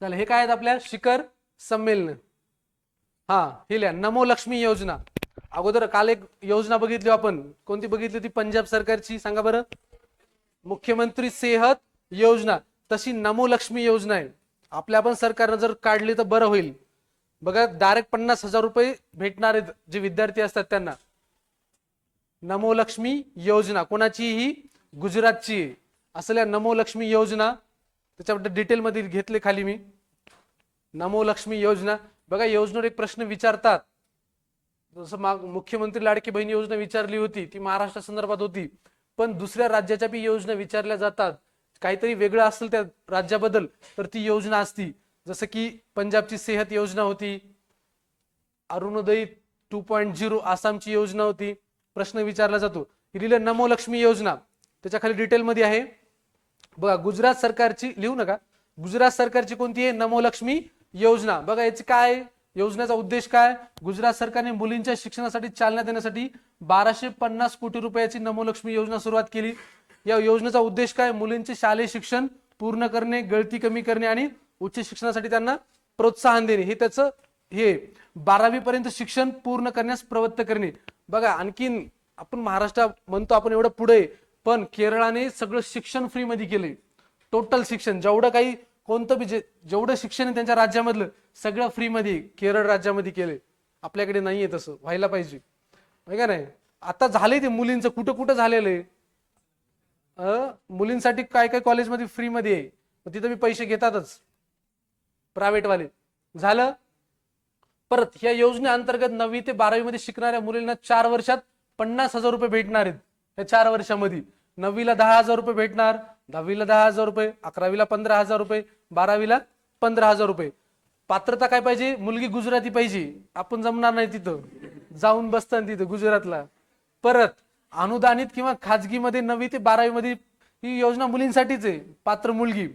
झालं. हे काय आहेत आपल्या? शिखर संमेलन. हा हे लिहा. नमो लक्ष्मी योजना. अगोदर काल एक योजना बघितली आपण. कोणती बघितली होती? पंजाब सरकारची? सांगा बरं. मुख्यमंत्री सेहत योजना. तशी नमो लक्ष्मी योजना आहे. आपल्या पण सरकारनं जर काढली तर बरं होईल. बघा डायरेक्ट पन्नास हजार रुपये भेटणार आहेत जे विद्यार्थी असतात त्यांना. नमो लक्ष्मी योजना. कोणाची ही गुजरातची असल्या नमो लक्ष्मी योजना. त्याच्याबद्दल डिटेलमध्ये घेतले खाली मी. नमो लक्ष्मी योजना. बघा योजनेवर एक प्रश्न विचारतात. जसं मा मुख्यमंत्री लाडकी बहीण योजना विचारली होती ती महाराष्ट्र संदर्भात होती. पण दुसऱ्या राज्याच्या बी योजना विचारल्या जातात. काहीतरी वेगळं असेल त्या राज्याबद्दल तर ती योजना असती. जसं की पंजाबची सेहत योजना होती. अरुणोदय टू पॉईंट झिरो आसामची योजना होती. प्रश्न विचारला जातो. लिहिलं नमो लक्ष्मी योजना. त्याच्याखाली डिटेलमध्ये आहे. बघा गुजरात सरकारची लिहू नका. गुजरात सरकारची कोणती आहे? नमोलक्ष्मी योजना. बघा याची काय योजनेचा उद्देश काय? गुजरात सरकारने मुलींच्या शिक्षणासाठी चालना देण्यासाठी बाराशे पन्नास कोटी रुपयाची नमोलक्ष्मी योजना सुरुवात केली. या योजनेचा उद्देश काय? मुलींचे शालेय शिक्षण पूर्ण करणे गळती कमी करणे आणि उच्च शिक्षणासाठी त्यांना प्रोत्साहन देणे. हे त्याचं हे बारावी पर्यंत शिक्षण पूर्ण करण्यास प्रवृत्त करणे. बघा आणखीन आपण महाराष्ट्र म्हणतो आपण एवढं पुढे पण केरळाने सगळं शिक्षण फ्रीमध्ये केलंय. टोटल शिक्षण. जेवढं काही कोणतं बी जे जेवढं शिक्षण आहे त्यांच्या राज्यामधलं सगळं फ्रीमध्ये केरळ राज्यामध्ये केलंय. आपल्याकडे नाहीये तसं. व्हायला पाहिजे. का नाही? आता झालंय ते मुलींचं. कुठं कुठं झालेलं आहे? अं, मुलींसाठी काय काय कॉलेजमध्ये फ्रीमध्ये आहे? मग तिथं मी पैसे घेतातच. प्रायव्हेटवाले. झालं? परत या योजनेअंतर्गत नववी ते बारावी मध्ये शिकणाऱ्या मुलींना चार वर्षात पन्नास हजार रुपये भेटणार आहेत. या चार वर्षामध्ये. नववीला दहा हजार रुपये भेटणार दहावीला दहा हजार रुपये अकरावीला पंधरा हजार रुपये बारावीला पंधरा हजार रुपये. पात्रता काय पाहिजे? मुलगी गुजराती पाहिजे. आपण जमणार नाही तिथं. जाऊन बसताना तिथं गुजरातला. परत अनुदानित किंवा खाजगीमध्ये नववी ते बारावी मध्ये ही योजना मुलींसाठीच आहे. पात्र मुलगी.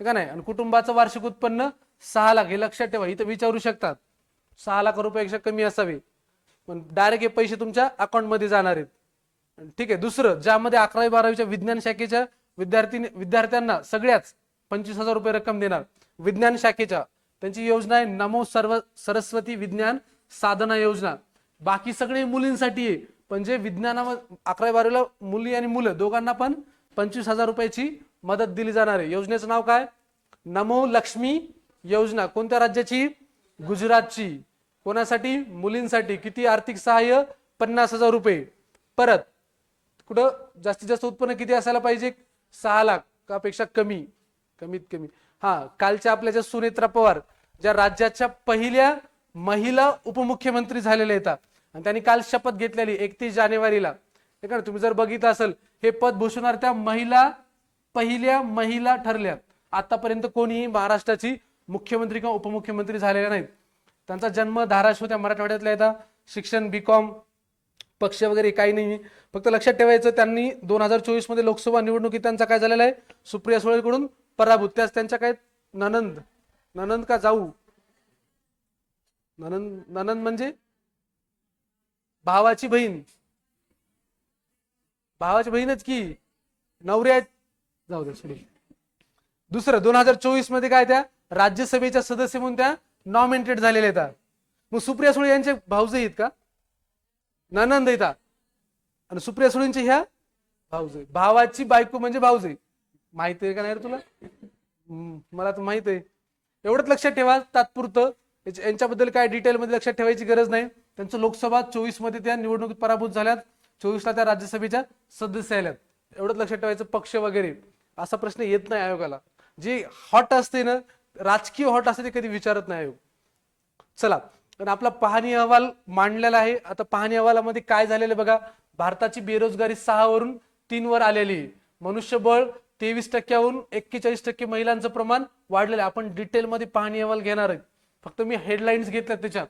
का नाही? आणि कुटुंबाचं वार्षिक उत्पन्न सहा लाख. हे लक्षात ठेवा. इथं विचारू शकतात. सहा लाख रुपयापेक्षा कमी असावे. पण डायरेक्ट हे पैसे तुमच्या अकाउंटमध्ये जाणार आहेत. ठीक आहे दुसरं ज्यामध्ये अकरावी बारावीच्या विज्ञान शाखेच्या विद्यार्थी विद्यार्थ्यांना सगळ्याच पंचवीस हजार रुपये रक्कम देणार. विज्ञान शाखेच्या त्यांची योजना आहे नमो सर्व सरस्वती विज्ञान साधना योजना. बाकी सगळे मुलींसाठी आहे पण जे विज्ञानामध्ये अकरावी बारावीला मुली आणि मुलं दोघांना पण पंचवीस हजार रुपयाची मदत दिली जाणार आहे. योजनेचं नाव काय? नमो लक्ष्मी योजना. कोणत्या राज्याची? गुजरातची. कोणासाठी? मुलींसाठी. किती आर्थिक सहाय्य? पन्नास हजार रुपये. परत कुठं जास्तीत जास्त उत्पन्न किती असायला पाहिजे? सहा लाख कमी? कमीत कमी. हा कालच्या आपल्या ज्या सुनेत्रा पवार ज्या राज्याच्या पहिल्या महिला उपमुख्यमंत्री झालेल्या आहेत. आणि त्यांनी काल शपथ घेतलेली एकतीस जानेवारीला. हे का ना, तुम्ही जर बघितलं असेल हे पद भूषवणार त्या महिला पहिल्या महिला ठरल्या. आतापर्यंत कोणीही महाराष्ट्राची मुख्यमंत्री किंवा उपमुख्यमंत्री झालेल्या नाहीत. त्यांचा जन्म धाराशिव त्या मराठवाड्यातला येतात शिक्षण बीकॉम पक्ष वगैरे काही नाही फक्त लक्षात ठेवायचं त्यांनी दोन हजार चोवीसमध्ये लोकसभा निवडणुकीत त्यांचा काय झालेला आहे? सुप्रिया सुळेकडून पराभूत. त्याच त्यांच्या काय? ननंद. ननंद का जाऊ? ननंद ननंद म्हणजे? भावाची बहीण. भावाची बहीणच की. नवऱ्या जाऊ दे सोडून. दुसरं दोन हजार चोवीसमध्ये काय त्या? राज्यसभेच्या सदस्य म्हणून त्या नॉमिनेटेड झालेल्या आहेत. मग सुप्रिया सुळे यांचे भाऊज आहेत का? ननंद येतात आणि सुप्रिया सुळेंची ह्या भाऊजे. भावाची बायको म्हणजे भाऊजे. माहिती आहे का नाही रे तुला? मला तर माहीत आहे. एवढंच लक्षात ठेवा तात्पुरतं. यांच्याबद्दल काय डिटेलमध्ये लक्षात ठेवायची गरज नाही. त्यांचं लोकसभा चोवीसमध्ये त्या निवडणुकीत पराभूत झाल्यात. चोवीसला त्या राज्यसभेच्या सदस्य आल्यात. एवढंच लक्षात ठेवायचं पक्ष वगैरे. असा प्रश्न येत नाही आयोगाला. जे हॉट असते ना राजकीय हॉट असते ते कधी विचारत नाही आयोग. चला पण आपला पाहणी अहवाल मांडलेला आहे. आता पाहणी अहवालामध्ये काय झालेलं आहे बघा? भारताची बेरोजगारी सहा वरून तीन वर आलेली आहे. मनुष्यबळ तेवीस टक्क्यावरून एक्केचाळीस टक्के महिलांचं प्रमाण वाढलेलं आहे. आपण डिटेलमध्ये पाहणी अहवाल घेणार आहे. फक्त मी हेडलाईन्स घेतल्यात त्याच्यात.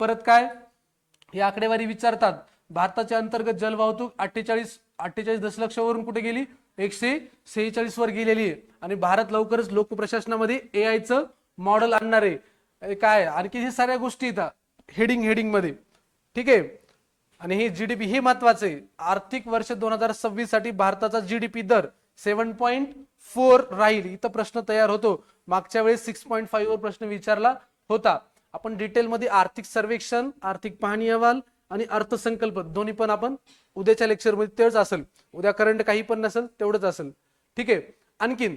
परत काय? ही आकडेवारी विचारतात. भारताच्या अंतर्गत जलवाहतूक अठ्ठेचाळीस अठ्ठेचाळीस दशलक्षवरून कुठे गेली? एकशे सेहेचाळीस वर गेलेली आहे. आणि भारत लवकरच लोक प्रशासनामध्ये ए आयचं मॉडेल आणणार आहे. काय आणखी हे साऱ्या गोष्टी येतात हेडिंग हेडिंगमध्ये. ठीक आहे? आणि हे जी डी पी हे महत्वाचं आहे. आर्थिक वर्ष दोन हजार सव्वीससाठी भारताचा पी दर सेव्हन पॉईंट फोर राहील. इथं प्रश्न तयार होतो. मागच्या वेळेस सिक्स पॉईंट फाईव्ह वर प्रश्न विचारला होता. आपण डिटेलमध्ये आर्थिक सर्वेक्षण आर्थिक पाहणी अहवाल आणि अर्थसंकल्प दोन्ही पण आपण उद्याच्या लेक्चरमध्ये तेच असेल. उद्या करंट काही पण नसेल तेवढंच असेल. ठीक आहे? आणखीन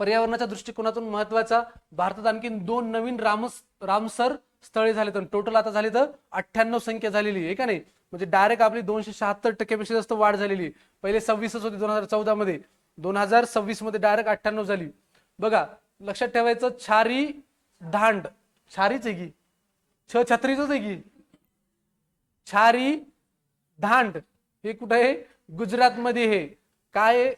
पर्यावरणाच्या दृष्टिकोनातून महत्त्वाचा भारतात आणखीन दोन नवीन रामस रामसर स्थळे झाले तर टोटल आता झाली तर अठ्ठ्याण्णव संख्या झालेली आहे का नाही? म्हणजे डायरेक्ट आपली दोनशे शहात्तर टक्क्यापेक्षा जास्त वाढ झालेली आहे. पहिले सव्वीसच होती दोन हजार चौदा मध्ये. दोन हजार सव्वीसमध्ये डायरेक्ट अठ्ठ्याण्णव झाली. बघा लक्षात ठेवायचं छारी धांड. छारीच आहे की? छ छत्रीच आहे की? छारी धांड. हे कुठं आहे? गुजरात मध्ये हे काय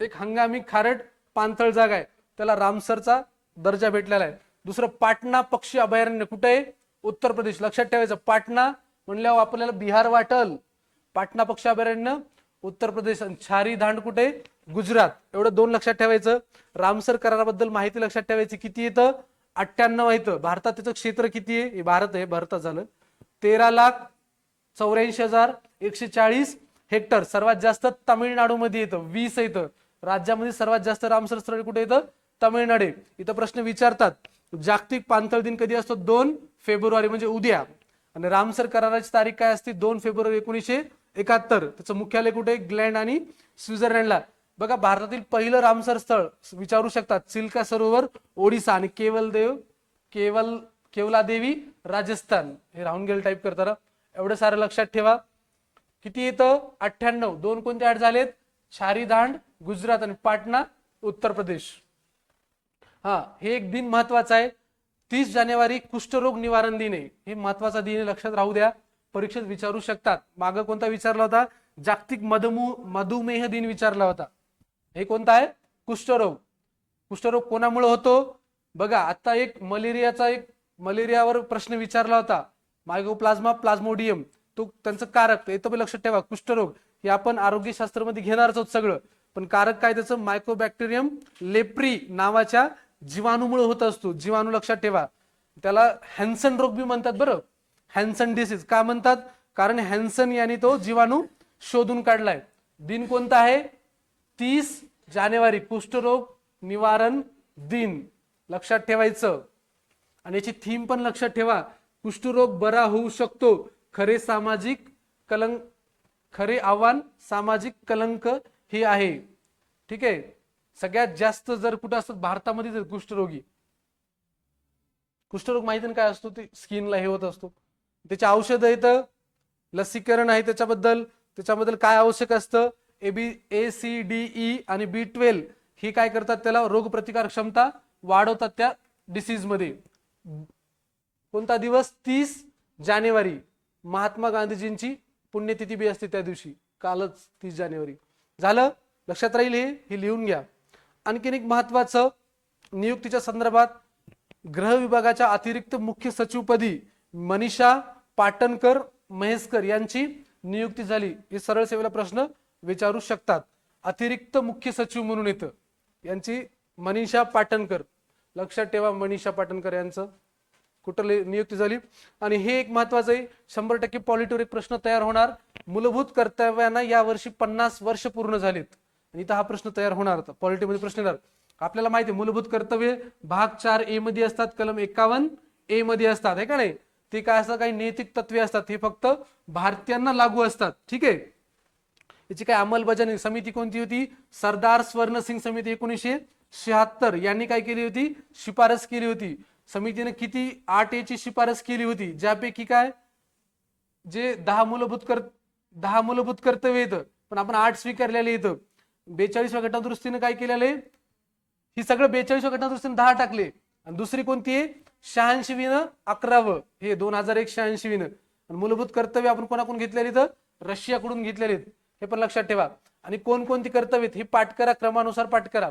एक हंगामी खारट पाणथळ जागा आहे. त्याला रामसरचा दर्जा भेटलेला आहे. दुसरं पाटणा पक्षी अभयारण्य कुठे आहे? उत्तर प्रदेश. लक्षात ठेवायचं पाटणा म्हणल्यावर आपल्याला बिहार वाटल. पाटणा पक्षी अभयारण्य उत्तर प्रदेश आणि छारी धांड कुठे? गुजरात. एवढं दोन लक्षात ठेवायचं. रामसर कराराबद्दल माहिती लक्षात ठेवायची किती येतं अठ्ठ्याण्णव येतं भारतात त्याचं क्षेत्र किती आहे? हे भारत आहे भारतात झालं. तेरा लाख चौऱ्याऐंशी हजार एकशे चाळीस हेक्टर. सर्वात जास्त तामिळनाडूमध्ये येतं वीस येतं राज्यामध्ये सर्वात जास्त रामसर स्थळ कुठे येतं तमिळनाडू. इथं प्रश्न विचारतात. जागतिक पाणथळ दिन कधी असतो? दोन फेब्रुवारी म्हणजे उद्या. आणि रामसर कराराची तारीख काय असते? दोन फेब्रुवारी एकोणीसशे एकाहत्तर. त्याचं मुख्यालय कुठे? ग्लँड आणि स्वित्झर्लंडला. बघा भारतातील पहिलं रामसर स्थळ विचारू शकतात. सिल्का सरोवर ओडिसा. आणि केवल देव केवल केवला देवी राजस्थान. हे राहून गेलं टाईप करताना. एवढं सारं लक्षात ठेवा. किती येतं? अठ्ठ्याण्णव. दोन कोणते ऍड झालेत? छारीधांड गुजरात आणि पाटणा उत्तर प्रदेश. हा हे एक दिन महत्त्वाचा आहे. तीस जानेवारी कुष्ठरोग निवारण दिन आहे. हे महत्त्वाचा दिन लक्षात राहू द्या. परीक्षेत विचारू शकतात. मागं कोणता विचारला होता? जागतिक मधुमू मधुमेह दिन विचारला होता. हे कोणता आहे? कुष्ठरोग. कुष्ठरोग कोणामुळे होतो? बघा आता एक मलेरियाचा एक मलेरियावर प्रश्न विचारला होता. मायगो प्लाझ्मा प्लाझ्मोडियम. तो त्यांचं कारक येतं पण लक्षात ठेवा. कुष्ठरोग. हे आपण आरोग्यशास्त्रामध्ये घेणारच आहोत सगळं. पण कारक काय त्याचं? मायक्रोबॅक्टेरियम लेप्री नावाच्या जीवाणूमुळे होत असतो. जीवाणू लक्षात ठेवा. त्याला हॅन्सन रोग बी म्हणतात बरं. हॅन्सन डिसीज का म्हणतात? कारण हॅन्सन यांनी तो जीवाणू शोधून काढलाय. दिन कोणता आहे? तीस जानेवारी. कुष्ठरोग निवारण दिन. लक्षात ठेवायचं. आणि याची थीम पण लक्षात ठेवा. कुष्ठरोग बरा होऊ शकतो. खरे सामाजिक कलंक खरे आव्हान सामाजिक कलंक ही आहे. ठीक आहे? सगळ्यात जास्त जर कुठं असतात भारतामध्ये जर कुष्ठरोगी कुष्ठरोग माहिती काय असतो? ते स्किनला हे होत असतो. त्याचे औषध येतं लसीकरण आहे त्याच्याबद्दल. त्याच्याबद्दल काय आवश्यक असतं? A B A C D E आणि बी ट्वेल्व ही काय करतात त्याला? रोगप्रतिकार क्षमता वाढवतात त्या डिसीजमध्ये कोणता दिवस? तीस जानेवारी. महात्मा गांधीजींची पुण्यतिथी बी असते त्या दिवशी. कालच तीस जानेवारी. झालं? लक्षात राहील? हे हे लिहून घ्या. आणखीन एक महत्वाचं नियुक्तीच्या संदर्भात गृह विभागाच्या अतिरिक्त मुख्य सचिवपदी मनीषा पाटणकर महेशकर यांची नियुक्ती झाली. हे सरळ सेवेला प्रश्न विचारू शकतात. अतिरिक्त मुख्य सचिव म्हणून येतं यांची मनीषा पाटणकर. लक्षात ठेवा मनीषा पाटणकर यांचं. कुठं नियुक्ती झाली. आणि हे एक महत्वाचं आहे शंभर टक्के पॉलिटोरिक प्रश्न तयार होणार. मूलभूत कर्तव्यांना यावर्षी पन्नास वर्ष पूर्ण झालीत. आणि इथं हा प्रश्न तयार होणार. होता पॉलिटीमध्ये प्रश्न येणार. आपल्याला माहिती आहे मूलभूत कर्तव्य भाग चार ए मध्ये असतात कलम एकावन्न ए मध्ये असतात. आहे का नाही? ते काय असतात? काही नैतिक तत्वे असतात. हे फक्त भारतीयांना लागू असतात. ठीक आहे? याची काय अंमलबजावणी समिती कोणती होती? सरदार स्वर्णसिंग समिती एकोणीसशे शहात्तर. यांनी काय केली होती? शिफारस केली होती. समितीने किती आठ ची शिफारस केली होती ज्यापैकी काय? जे दहा मूलभूत कर दहा मूलभूत कर्तव्य येतं पण आपण आठ स्वीकारलेले येतं बेचाळीसव्या घटनादुरुस्तीने काय केलेलं? आहे ही सगळं बेचाळीसव्या घटनादुरुस्तीने दहा टाकले. आणि दुसरी कोणती आहे? शहाऐंशी विनं अकरावं. हे दोन हजार एक शहाऐंशी विनं आणि मूलभूत कर्तव्य आपण कोणाकडून घेतलेली तर रशियाकडून घेतलेले आहेत. हे पण लक्षात ठेवा. आणि कोणकोणती कर्तव्य हे पाठ करा क्रमानुसार पाठ करा.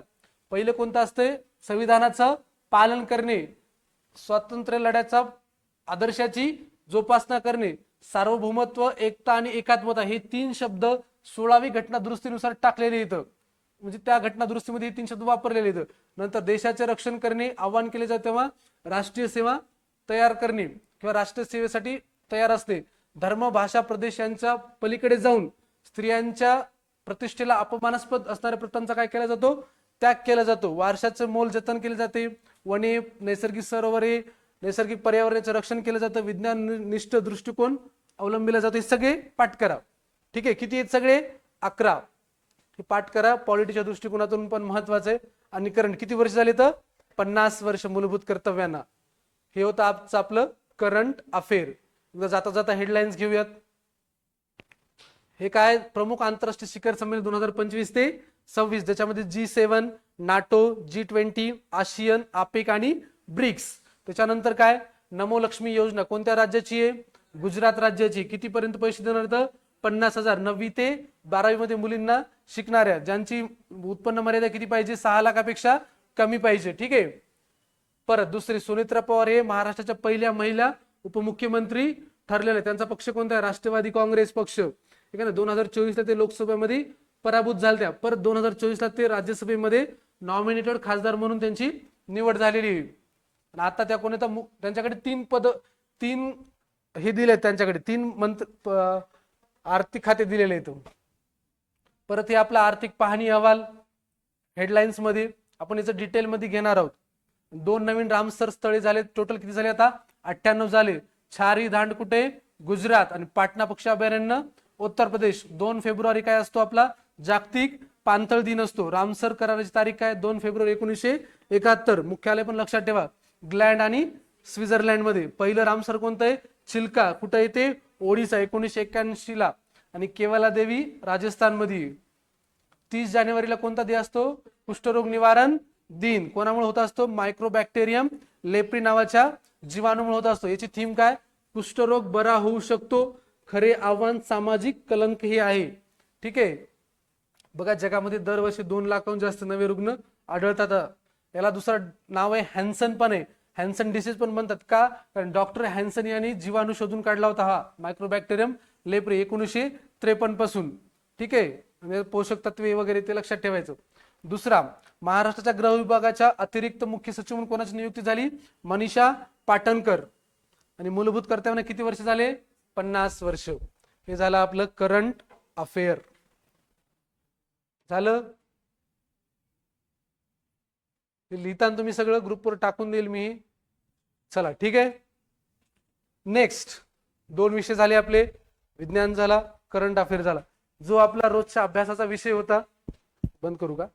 पहिलं कोणतं असतंय? संविधानाचं पालन करणे. स्वातंत्र्य लढ्याचा आदर्शाची जोपासना करणे सार्वभौमत्व एकता आणि एकात्मता हे तीन शब्द सोळावी घटना दुरुस्तीनुसार टाकलेले इथं म्हणजे त्या घटना दुरुस्तीमध्ये हे तीन शब्द वापरलेले इथं नंतर देशाचे रक्षण करणे आव्हान केले जाते तेव्हा राष्ट्रीय सेवा तयार करणे किंवा राष्ट्रीय सेवेसाठी तयार असणे. धर्म भाषा प्रदेश यांच्या पलीकडे जाऊन स्त्रियांच्या प्रतिष्ठेला अपमानास्पद असणाऱ्या प्रथांचा काय केला जातो? त्याग केला जातो. वारशाचं मोल जतन केले जाते. वने नैसर्गिक सरोवरे नैसर्गिक पर्यावरणाचं रक्षण केलं जातं विज्ञान निष्ठ दृष्टिकोन अवलंबिला जातो. हे सगळे पाठ करा. ठीक आहे? किती आहेत सगळे? अकरा. हे पाठ करा. पॉलिटीच्या दृष्टिकोनातून पण महत्वाचं आहे. आणि करंट किती वर्ष झाले तर? पन्नास वर्ष मूलभूत कर्तव्यांना. हे होतं आजचं आपलं करंट अफेअर एकदा जाता जाता हेडलाईन्स घेऊयात. हे काय? प्रमुख आंतरराष्ट्रीय शिखर संमेलन दोन हजार पंचवीस ते सव्वीस ज्याच्यामध्ये G seven NATO G twenty ASEAN APEC आणि ब्रिक्स. त्याच्यानंतर काय? नमो लक्ष्मी योजना. कोणत्या राज्याची आहे? गुजरात राज्याची. कितीपर्यंत पैसे देणार तर? पन्नास हजार. नववी ते बारावी मध्ये मुलींना शिकणाऱ्या ज्यांची उत्पन्न मर्यादा किती पाहिजे? सहा लाखापेक्षा कमी पाहिजे. ठीक आहे? परत दुसरी सुनेत्रा पवार हे महाराष्ट्राच्या पहिल्या महिला उपमुख्यमंत्री ठरलेले त्यांचा पक्ष कोणता आहे? राष्ट्रवादी काँग्रेस पक्ष. ठीक आहे ना? दोन हजार चोवीसला ते लोकसभेमध्ये पराभूत झाल्या परत दोन हजार चोवीसला ते राज्यसभेमध्ये नॉमिनेटेड खासदार म्हणून त्यांची निवड झालेली. आहे आणि आता त्या कोणी मु- त्यांच्याकडे तीन पद तीन हे दिले त्यांच्याकडे. तीन मंत्र आर्थिक खाते दिलेले आहेत. परत हे आपला आर्थिक पाहणी अहवाल हेडलाईन्समध्ये आपण याचं डिटेल मध्ये घेणार आहोत. दोन नवीन रामसर स्थळे झाले टोटल किती झाले आता? अठ्ठ्याण्णव झाले. छारी धांड कुठे गुजरात आणि पाटणा पक्षी अभयारण्य उत्तर प्रदेश. दोन फेब्रुवारी काय असतो आपला? जागतिक पाणथळ दिन असतो. रामसर कराराची तारीख काय? दोन फेब्रुवारी एकोणीसशे एकाहत्तर. मुख्यालय पण लक्षात ठेवा. ग्लँड आणि स्वित्झर्लंडमध्ये. पहिलं रामसर कोणतं आहे? चिल्का कुठं येते ओडिसा. एकोणीसशे एक्क्याऐंशी ला आणि केवला देवी राजस्थानमध्ये. तीस जानेवारीला कोणता दिन असतो? कुष्ठरोग निवारण दिन. कोणामुळे होत असतो? मायक्रोबॅक्टेरियम लेप्री नावाच्या जीवाणूमुळे होत असतो. याची थीम काय? कुष्ठरोग बरा होऊ शकतो. खरे आव्हान सामाजिक कलंक हे आहे. ठीक आहे? बघा जगामध्ये दरवर्षी दोन लाखाहून जास्त नवे रुग्ण आढळतात. याला दुसरं नाव आहे हॅन्सन पण आहे. हॅन्सन डिसीज पण म्हणतात का? कारण डॉक्टर हॅन्सन यांनी जीवाणू शोधून काढला होता हा मायक्रोबॅक्टेरियम लेप्रे एकोणीसशे त्रेपन्नपासून. ठीक आहे? म्हणजे पोषक तत्वे वगैरे ते लक्षात ठेवायचं. दुसरा महाराष्ट्राच्या गृह विभागाच्या अतिरिक्त मुख्य सचिव म्हणून कोणाची नियुक्ती झाली? मनीषा पाटणकर. आणि मूलभूत कर्तव्याने किती वर्ष झाले? पन्नास वर्ष. हे झालं आपलं करंट अफेअर झालं? ते लिहिताना तुम्ही सगळं ग्रुपवर टाकून देईल मी. चला ठीक आहे? नेक्स्ट दोन विषय झाले आपले. विज्ञान झाला करंट अफेअर झाला. जो आपला रोजच्या अभ्यासाचा विषय होता बंद करू का?